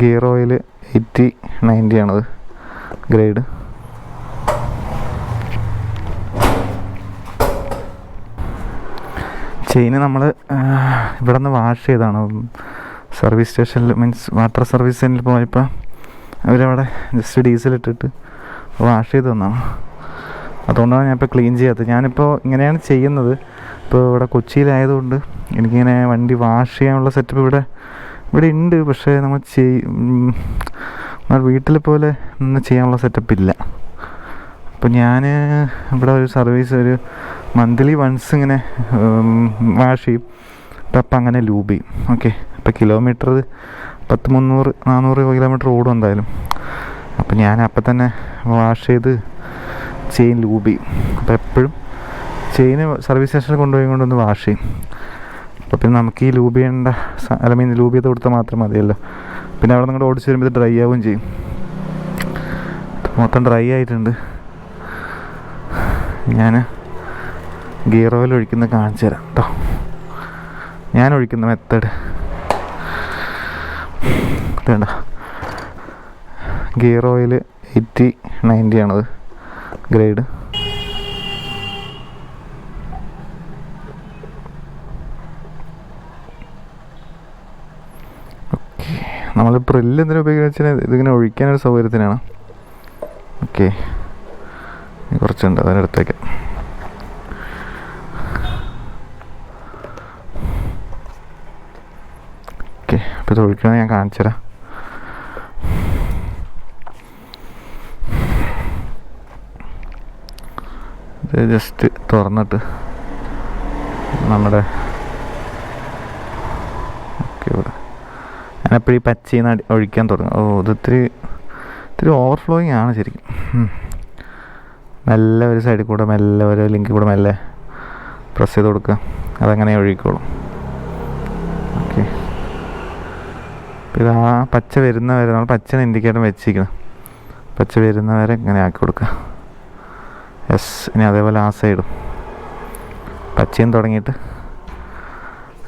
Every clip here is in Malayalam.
ഗിയർ ഓയിൽ എയ്റ്റി നയന്റി ആണത്. ഗ്രേഡ് ചെയിന് നമ്മൾ ഇവിടെ നിന്ന് വാഷ് ചെയ്താണ്. സർവീസ് സ്റ്റേഷനിൽ മീൻസ് വാട്ടർ സർവീസ് സെന്ററിൽ പോയപ്പോൾ അവരവിടെ ജസ്റ്റ് ഡീസൽ ഇട്ടിട്ട് വാഷ് ചെയ്ത് തന്നാണ്. അതുകൊണ്ടാണ് ഞാൻ ഇപ്പോൾ ക്ലീൻ ചെയ്യാത്തത്. ഞാനിപ്പോൾ ഇങ്ങനെയാണ് ചെയ്യുന്നത്. ഇപ്പോൾ ഇവിടെ കൊച്ചിയിലായതുകൊണ്ട് എനിക്കിങ്ങനെ വണ്ടി വാഷ് ചെയ്യാനുള്ള സെറ്റപ്പ് ഇവിടെ ഇവിടെ ഉണ്ട് പക്ഷേ നമ്മൾ ചെയ് വീട്ടിൽ പോലെ ഒന്നും ചെയ്യാനുള്ള സെറ്റപ്പ് ഇല്ല. അപ്പോൾ ഞാൻ ഇവിടെ ഒരു സർവീസ് ഒരു മന്ത്ലി വൺസ് ഇങ്ങനെ വാഷ് ചെയ്യും. അപ്പം അപ്പം അങ്ങനെ ലൂബ് ചെയ്യും. ഓക്കെ അപ്പോൾ കിലോമീറ്റർ പത്ത് മുന്നൂറ് നാനൂറ് കിലോമീറ്റർ ഓടും എന്തായാലും. അപ്പം ഞാൻ അപ്പം തന്നെ വാഷ് ചെയ്ത് ചെയിൻ ലൂബ് ചെയ്യും. അപ്പോൾ എപ്പോഴും ചെയിന് സർവീസ് സ്റ്റേഷനിൽ കൊണ്ടുപോയി കൊണ്ടൊന്ന് വാഷ് ചെയ്യും. അപ്പോൾ പിന്നെ നമുക്ക് ഈ ലൂബ് ചെയ്യേണ്ട അല്ല മീൻ ലൂബ് ചെയ്ത് കൊടുത്താൽ മാത്രം മതിയല്ലോ. പിന്നെ അവിടെ നിങ്ങൾ ഓടിച്ച് വരുമ്പോൾ ഡ്രൈ ആവുകയും ചെയ്യും. മൊത്തം ഡ്രൈ ആയിട്ടുണ്ട്. ഞാൻ ഗിയർ ഓയിൽ ഒഴിക്കുന്ന കാണിച്ചു തരാം കേട്ടോ ഞാൻ ഒഴിക്കുന്ന മെത്തേഡ് വേണ്ട ഗിയർ ഓയിൽ എയ്റ്റി നയന്റി ആണത്. ഗ്രേഡ് ഓക്കെ നമ്മൾ പ്രില്ല് എന്തിനാ ഉപയോഗിച്ചാൽ ഇതിങ്ങനെ ഒഴിക്കാനൊരു സൗകര്യത്തിനാണ്. ഓക്കെ കുറച്ചുണ്ട് അതിനടുത്തേക്ക് ഓക്കെ അപ്പോൾ ഇത് ഒഴിക്കണമെന്ന് ഞാൻ കാണിച്ചു തരാം. ജസ്റ്റ് തുറന്നിട്ട് നമ്മുടെ ഓക്കെ ഇവിടെ ഞാനെപ്പോഴും പച്ചയിൽ ഒഴിക്കാൻ തുടങ്ങും. ഓ ഇത് ഇത്തിരി ഇത്തിരി ഓവർഫ്ലോയിങ് ആണ് ശരിക്കും. മെല്ലെ ഒരു സൈഡിൽ കൂടെ മെല്ലെ ഒരു ലിങ്കിൽ കൂടെ മെല്ലെ പ്രസ് ചെയ്ത് കൊടുക്കുക അതങ്ങനെ ഒഴുകിക്കോളും. ഓക്കെ ഇത് ആ പച്ച വരുന്ന വരെ നമ്മൾ പച്ച ഇൻഡിക്കേറ്റർ വെച്ചിരിക്കണം പച്ച വരുന്ന വരെ ഇങ്ങനെ ആക്കി കൊടുക്കുക യെസ് ഇനി അതേപോലെ ആ സൈഡും പച്ചയും തുടങ്ങിയിട്ട്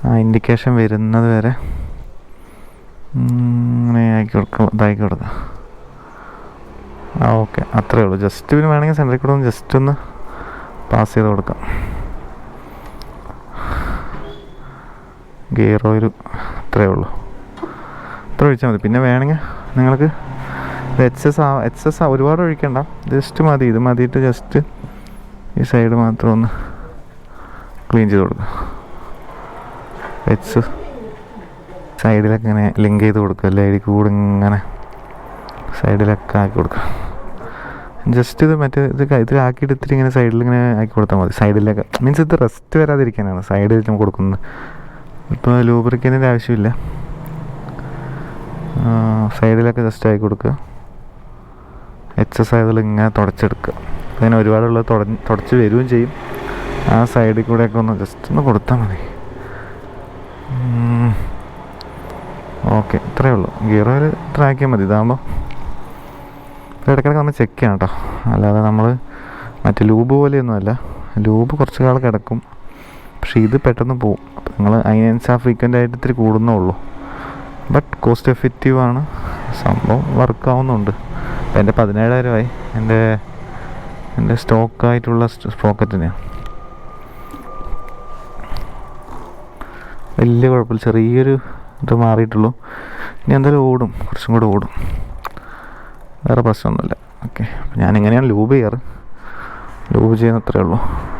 ആ ഇൻഡിക്കേഷൻ വരുന്നത് വരെ ഉം, ഇങ്ങനെ ആക്കി കൊടുക്കാം ഇതാക്കി കൊടുക്കാം ആ ഓക്കെ. അത്രേ ഉള്ളൂ. ജസ്റ്റ് പിന്നെ വേണമെങ്കിൽ സെന്ററിൽ കൂടെ ഒന്ന് ജസ്റ്റ് ഒന്ന് പാസ് ചെയ്ത് കൊടുക്കാം. ഗിയർ ഓയിൽ അത്രേ ഉള്ളൂ. അത്ര ഒഴിച്ചാൽ മതി. പിന്നെ വേണമെങ്കിൽ നിങ്ങൾക്ക് എച്ച് എസ് ആ എസ് ഒരുപാട് ഒഴിക്കണ്ട. ജസ്റ്റ് മതി. ഇത് മതിയിട്ട് ജസ്റ്റ് ഈ സൈഡ് മാത്രം ഒന്ന് ക്ലീൻ ചെയ്ത് കൊടുക്കുക എച്ച് സൈഡിലൊക്കെ ഇങ്ങനെ ലിങ്ക് ചെയ്ത് കൊടുക്കുക. ലൈഡിൽ കൂടെ ഇങ്ങനെ സൈഡിലൊക്കെ ആക്കി കൊടുക്കുക. ജസ്റ്റ് ഇത് മറ്റേ ഇത് ഇതിലാക്കിയിട്ട് ഇത്തിരി ഇങ്ങനെ സൈഡിൽ ഇങ്ങനെ ആക്കി കൊടുത്താൽ മതി. സൈഡിലൊക്കെ മീൻസ് ഇത് റെസ്റ്റ് വരാതിരിക്കാനാണ്. സൈഡിൽ നമ്മൾ കൊടുക്കുന്നത്. ഇപ്പോൾ ലൂബ്രിക്കേന്റെ ആവശ്യമില്ല. സൈഡിലൊക്കെ ജസ്റ്റ് ആക്കി കൊടുക്കുക. എച്ച് എസ് ആയതിൽ ഇങ്ങനെ തുടച്ചെടുക്കുക. അങ്ങനെ ഒരുപാടുള്ളത് തുട തുടച്ച് വരികയും ചെയ്യും. ആ സൈഡിൽ കൂടെയൊക്കെ ഒന്ന് ജസ്റ്റ് ഒന്ന് കൊടുത്താൽ മതി. ഓക്കെ ഇത്രയേ ഉള്ളൂ. ഗിയർ ഓയിൽ ഇത്ര ആക്കിയാൽ മതി. ഇതാകുമ്പോൾ ഇടയ്ക്കിടയ്ക്ക് നമ്മൾ ചെക്ക് ചെയ്യണം കേട്ടോ അല്ലാതെ നമ്മൾ മറ്റേ ലൂബ് പോലെയൊന്നുമല്ല. ലൂബ് കുറച്ച് കാലം കിടക്കും. പക്ഷേ ഇത് പെട്ടെന്ന് പോവും. അപ്പോൾ നിങ്ങൾ അതിനനുസരിച്ച് ആ ഫ്രീക്വന്റ് ആയിട്ട് ഇത്തിരി കൂടുന്നേ ഉള്ളൂ. ബട്ട് കോസ്റ്റ് എഫക്റ്റീവ് ആണ്. സംഭവം വർക്ക് ആവുന്നുണ്ട്. അപ്പോൾ എന്റെ പതിനേഴായിരമായി എന്റെ എന്റെ സ്റ്റോക്കായിട്ടുള്ള സ്പ്രോക്കറ്റ് തന്നെയാണ് വലിയ കുഴപ്പമില്ല. ചെറിയൊരു ഇത് മാറിയിട്ടുള്ളൂ. ഇനി എന്തായാലും ഓടും. കുറച്ചും കൂടെ ഓടും. വേറെ പ്രശ്നമൊന്നുമില്ല. ഓക്കെ. ഞാൻ എങ്ങനെയാണ് ലൂബ് ചെയ്യാറ്. ലൂബ് ചെയ്യുന്ന അത്രേ ഉള്ളൂ.